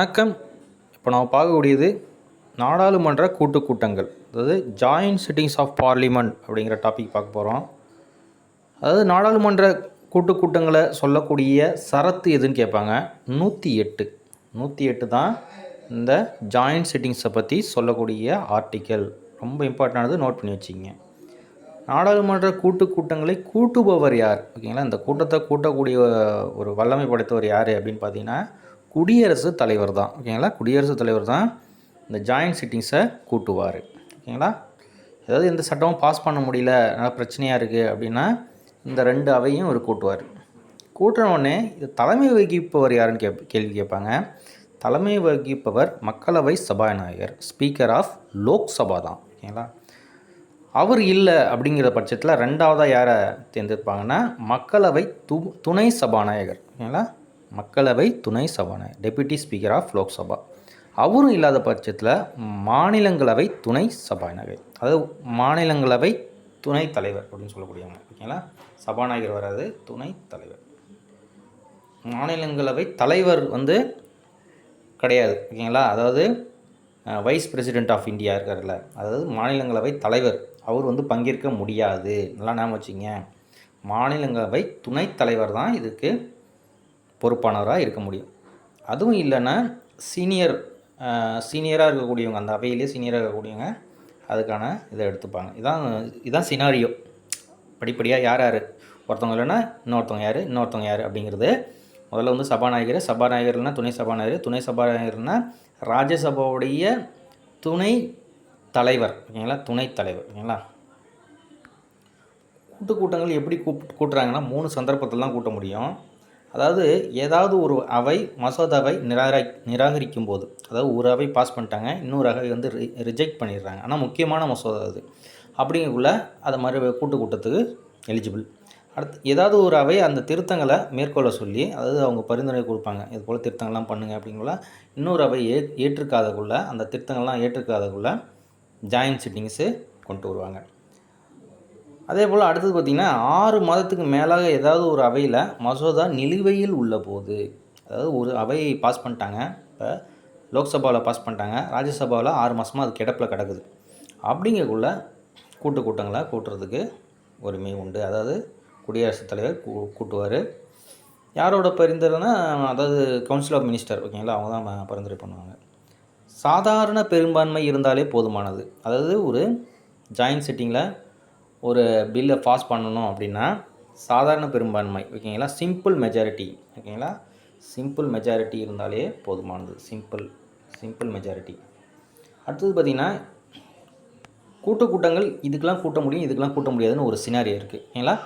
வணக்கம். இப்போ நாம் பார்க்கக்கூடியது நாடாளுமன்ற கூட்டு கூட்டங்கள். அதாவது ஜாயின்ட் சிட்டிங்ஸ் ஆஃப் பார்லிமெண்ட் அப்படிங்கிற டாபிக் பார்க்க போகிறோம் அதாவது நாடாளுமன்ற கூட்டு கூட்டங்களை சொல்லக்கூடிய சரத்து எதுன்னு கேட்பாங்க? நூற்றி எட்டு. நூற்றி எட்டு தான் இந்த ஜாயின்ட் சிட்டிங்ஸை பற்றி சொல்லக்கூடிய ஆர்டிக்கல் ரொம்ப இம்பார்ட்டண்டானது நோட் பண்ணி வச்சுக்கிங்க. நாடாளுமன்ற கூட்டு கூட்டங்களை கூட்டுபவர் யார்? ஓகேங்களா? இந்த கூட்டத்தை கூட்டக்கூடிய ஒரு வல்லமை படைத்தவர் யார் அப்படின்னு பார்த்தீங்கன்னா குடியரசுத் தலைவர் தான் ஓகேங்களா குடியரசுத் தலைவர் தான் இந்த ஜாயின்ட் சிட்டிங்ஸை கூட்டுவார் ஓகேங்களா ஏதாவது எந்த சட்டமும் பாஸ் பண்ண முடியல நல்லா பிரச்சனையாக இருக்குது அப்படின்னா இந்த ரெண்டு அவையும் அவர் கூட்டுவார். கூட்டினோடனே இது தலைமை வகிப்பவர் யாருன்னு கேப் கேள்வி கேட்பாங்க. தலைமை வகிப்பவர் மக்களவை சபாநாயகர் ஸ்பீக்கர் ஆஃப் லோக்சபா தான் ஓகேங்களா அவர் இல்லை அப்படிங்கிற பட்சத்தில் ரெண்டாவதாக யாரை தேர்ந்தெடுப்பாங்கன்னா மக்களவை து துணை சபாநாயகர் ஓகேங்களா மக்களவை துணை சபாநாயகர் டெப்யூட்டி ஸ்பீக்கர் ஆஃப் லோக்சபா. அவரும் இல்லாத பட்சத்தில் மாநிலங்களவை துணை சபாநாயகர். அதாவது மாநிலங்களவை துணை தலைவர் அப்படின்னு சொல்லக்கூடியவங்க ஓகேங்களா? சபாநாயகர் வராது துணை தலைவர். மாநிலங்களவை தலைவர் வந்து கிடையாது ஓகேங்களா? அதாவது வைஸ் பிரசிடென்ட் ஆஃப் இந்தியா இருக்கார்ல அதாவது மாநிலங்களவை தலைவர். அவர் வந்து பங்கேற்க முடியாது. நல்லா ஞாபகம் வச்சுங்க மாநிலங்களவை துணைத் தலைவர் தான் இதுக்கு பொறுப்பானவராக இருக்க முடியும். அதுவும் இல்லைன்னா சீனியர் சீனியராக இருக்கக்கூடியவங்க அந்த அவையிலே சீனியராக இருக்கக்கூடியவங்க அதுக்கான இதை எடுத்துப்பாங்க. இதான் இதான் சினாரியோ படிப்படியாக யார் யார்? ஒருத்தவங்க இல்லைன்னா இன்னொருத்தவங்க யார்? இன்னொருத்தவங்க யார்? அப்படிங்கிறது முதல்ல வந்து சபாநாயகர் சபாநாயகர்னா துணை சபாநாயகர் துணை சபாநாயகர்னா ராஜ்யசபாவுடைய துணை தலைவர் ஓகேங்களா? துணை தலைவர் ஓகேங்களா? கூட்டு கூட்டங்கள் எப்படி கூப்பிட்டு கூட்டுறாங்கன்னா மூணு சந்தர்ப்பத்தில் தான் கூட்ட முடியும். அதாவது ஏதாவது ஒரு அவை மசோதாவை நிராகரி நிராகரிக்கும் போது அதாவது ஒரு அவை பாஸ் பண்ணிட்டாங்க இன்னொரு அவை வந்து ரி ரிஜெக்ட் பண்ணிடுறாங்க. ஆனால் முக்கியமான மசோதா அது. அப்படிங்கக்குள்ள அதை மாதிரி கூட்டு கூட்டத்துக்கு எலிஜிபிள் அடுத்து ஏதாவது ஒரு அவை அந்த திருத்தங்களை மேற்கொள்ள சொல்லி அதாவது அவங்க பரிந்துரை கொடுப்பாங்க. இது போல் திருத்தங்கள்லாம் பண்ணுங்க அப்படிங்குள்ள இன்னொரு அவை ஏ ஏற்றுக்காதக்குள்ளே அந்த திருத்தங்கள்லாம் ஏற்றுக்காதக்குள்ளே ஜாயின்ட் சிட்டிங்ஸு கொண்டு வருவாங்க. அதே போல் அடுத்தது பார்த்திங்கன்னா ஆறு மாதத்துக்கு மேலாக ஏதாவது ஒரு அவையில் மசோதா நிலுவையில் உள்ள போது அதாவது ஒரு அவையை பாஸ் பண்ணிட்டாங்க. இப்போ லோக்சபாவில் பாஸ் பண்ணிட்டாங்க. ராஜ்யசபாவில் ஆறு மாதமாக அது கிடப்பில் கிடக்குது. அப்படிங்கக்குள்ள கூட்டு கூட்டங்களை கூட்டுறதுக்கு உரிமை உண்டு. அதாவது குடியரசுத் தலைவர் கூ கூட்டுவார். யாரோட பரிந்துரைனா அதாவது கவுன்சில் ஆஃப் மினிஸ்டர் ஓகேங்களா? அவங்க தான் பரிந்துரை பண்ணுவாங்க. சாதாரண பெரும்பான்மை இருந்தாலே போதுமானது. அதாவது ஒரு ஜாயின்ட் செட்டிங்கில் ஒரு பில்லை பாஸ் பண்ணணும் அப்படின்னா சாதாரண பெரும்பான்மை ஓகேங்களா? சிம்பிள் மெஜாரிட்டி ஓகேங்களா? சிம்பிள் மெஜாரிட்டி இருந்தாலே போதுமானது. சிம்பிள் சிம்பிள் மெஜாரிட்டி அடுத்தது பார்த்திங்கன்னா கூட்ட கூட்டங்கள் இதுக்கெலாம் கூட்ட முடியும் இதுக்கெலாம் கூட்ட முடியாதுன்னு ஒரு சினாரியோ இருக்குது ஓகேங்களா?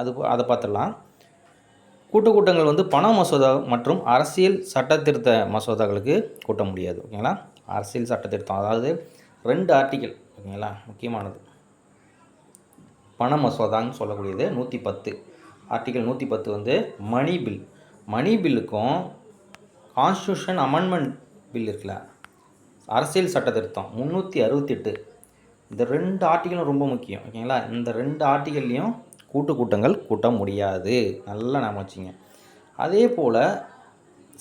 அது அதை பார்த்துடலாம். கூட்டு கூட்டங்கள் வந்து பண மசோதா மற்றும் அரசியல் சட்டத்திருத்த மசோதாக்களுக்கு கூட்ட முடியாது ஓகேங்களா? அரசியல் சட்டத்திருத்தம் அதாவது ரெண்டு ஆர்டிக்கல் ஓகேங்களா? முக்கியமானது. பண மசோதான்னு சொல்லக்கூடியது நூற்றி பத்து ஆர்டிக்கல் நூற்றி பத்து வந்து மணி பில் மணி பில்லுக்கும் கான்ஸ்டியூஷன் அமெண்ட்மெண்ட் பில் இருக்குல்ல. அரசியல் சட்ட திருத்தம் முந்நூற்றி அறுபத்தெட்டு. இந்த ரெண்டு ஆர்டிக்கலும் ரொம்ப முக்கியம் ஓகேங்களா இந்த ரெண்டு ஆர்டிக்கல்லையும் கூட்டு கூட்டங்கள் கூட்ட முடியாது. நல்லா நாம வச்சுங்க. அதே போல்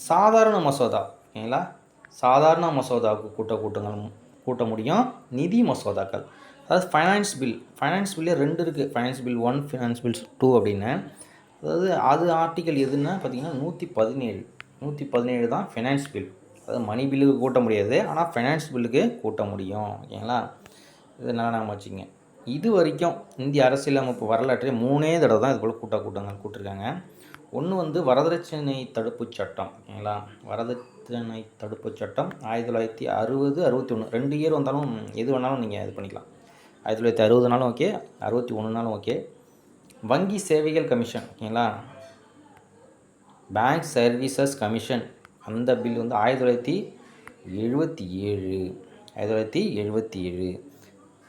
சாதாரண மசோதா ஓகேங்களா சாதாரண மசோதாவுக்கு கூட்ட கூட்டங்கள் கூட்ட முடியும். நிதி மசோதாக்கள். அதாவது ஃபைனான்ஸ் பில் ஃபைனான்ஸ் பில்லே ரெண்டு இருக்குது finance bill one finance bill two அப்படின்னு. அதாவது அது ஆர்டிக்கல் எதுன்னா பார்த்தீங்கன்னா நூற்றி பதினேழு. நூற்றி பதினேழு தான் ஃபைனான்ஸ் பில் அதாவது மணி பில்லுக்கு கூட்ட முடியாது. ஆனால் ஃபைனான்ஸ் பில்லுக்கு கூட்ட முடியும். ஓகேங்களா? இது நல்லா நாம வச்சுங்க இது வரைக்கும் இந்திய அரசியலமைப்பு வரலாற்றே மூணே தடவை தான் இது போல் கூட்ட கூட்டங்கள் கூட்டிருக்காங்க. ஒன்று வந்து வரதட்சணை தடுப்புச் சட்டம். ஓகேங்களா? வரதட்சணை தடுப்புச் சட்டம் ஆயிரத்தி தொள்ளாயிரத்தி அறுபது அறுபத்தி ஒன்று ரெண்டு இயர் வந்தாலும் எது வேணாலும் நீங்கள் இது பண்ணிக்கலாம். ஆயிரத்தி தொள்ளாயிரத்தி அறுபதுனாலும் ஓகே அறுபத்தி ஒன்றுனாலும் ஓகே வங்கி சேவைகள் கமிஷன் ஓகேங்களா பேங்க் சர்வீசஸ் கமிஷன் அந்த பில் வந்து ஆயிரத்தி தொள்ளாயிரத்தி எழுபத்தி ஏழு ஆயிரத்தி தொள்ளாயிரத்தி எழுபத்தி ஏழு.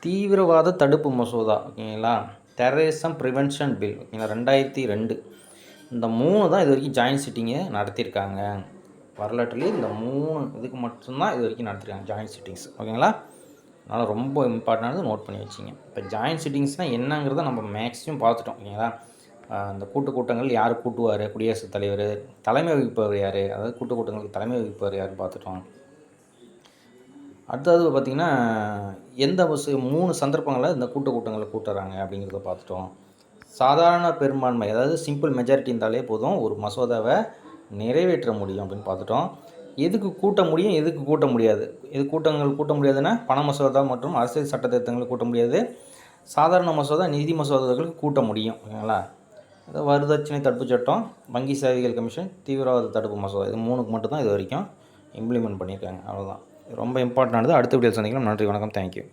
தீவிரவாத தடுப்பு மசோதா ஓகேங்களா டெரரிசம் ப்ரிவென்ஷன் பில் ஓகேங்களா ரெண்டாயிரத்தி ரெண்டு. இந்த மூணு தான் இது வரைக்கும் ஜாயின்ட் சிட்டிங்கை நடத்தியிருக்காங்க. வரலாற்றுலேயே இந்த மூணு இதுக்கு மட்டும்தான் இது வரைக்கும் நடத்திருக்காங்க ஜாயின்ட் சிட்டிங்ஸ் ஓகேங்களா அதனால் ரொம்ப இம்பார்ட்டண்டானது நோட் பண்ணி வச்சிங்க. இப்போ ஜாயின்ட் சிட்டிங்ஸ்னால் என்னங்கிறத நம்ம மேக்ஸிமம் பார்த்துட்டோம் ஓகேங்களா அந்த கூட்டு கூட்டங்கள் யார் கூட்டுவார்? குடியரசுத் தலைவர் தலைமை வகிப்பவர் யார்? அதாவது கூட்டு கூட்டங்களுக்கு தலைமை வகிப்பவர் யாருன்னு பார்த்துட்டோம். அடுத்தது பார்த்திங்கன்னா எந்த ஒரு மூணு சந்தர்ப்பங்களில் இந்த கூட்டு கூட்டங்களை கூட்டுறாங்க அப்படிங்கிறத பார்த்துட்டோம். சாதாரண பெரும்பான்மை அதாவது சிம்பிள் மெஜாரிட்டி இருந்தாலே போதும் ஒரு மசோதாவை நிறைவேற்ற முடியும் அப்படின்னு பார்த்துட்டோம். எதுக்கு கூட்ட முடியும் எதுக்கு கூட்ட முடியாது? எது கூட்டங்கள் கூட்ட முடியாதுன்னா பண மசோதா மற்றும் அரசியல் சட்ட திருத்தங்களை கூட்ட முடியாது. சாதாரண மசோதா நிதி மசோதாக்களுக்கு கூட்ட முடியும் ஓகேங்களா வரதட்சணை தடுப்பு சட்டம் வங்கி சேவைகள் கமிஷன் தீவிரவாத தடுப்பு மசோதா. இது மூணுக்கு மட்டும்தான் இது வரைக்கும் இம்ப்ளிமெண்ட் பண்ணியிருக்காங்க. அவ்வளோதான் ரொம்ப இம்பார்ட்டன்டானது அடுத்த வீடியோ சந்திக்கலாம். நன்றி வணக்கம். தேங்க்யூ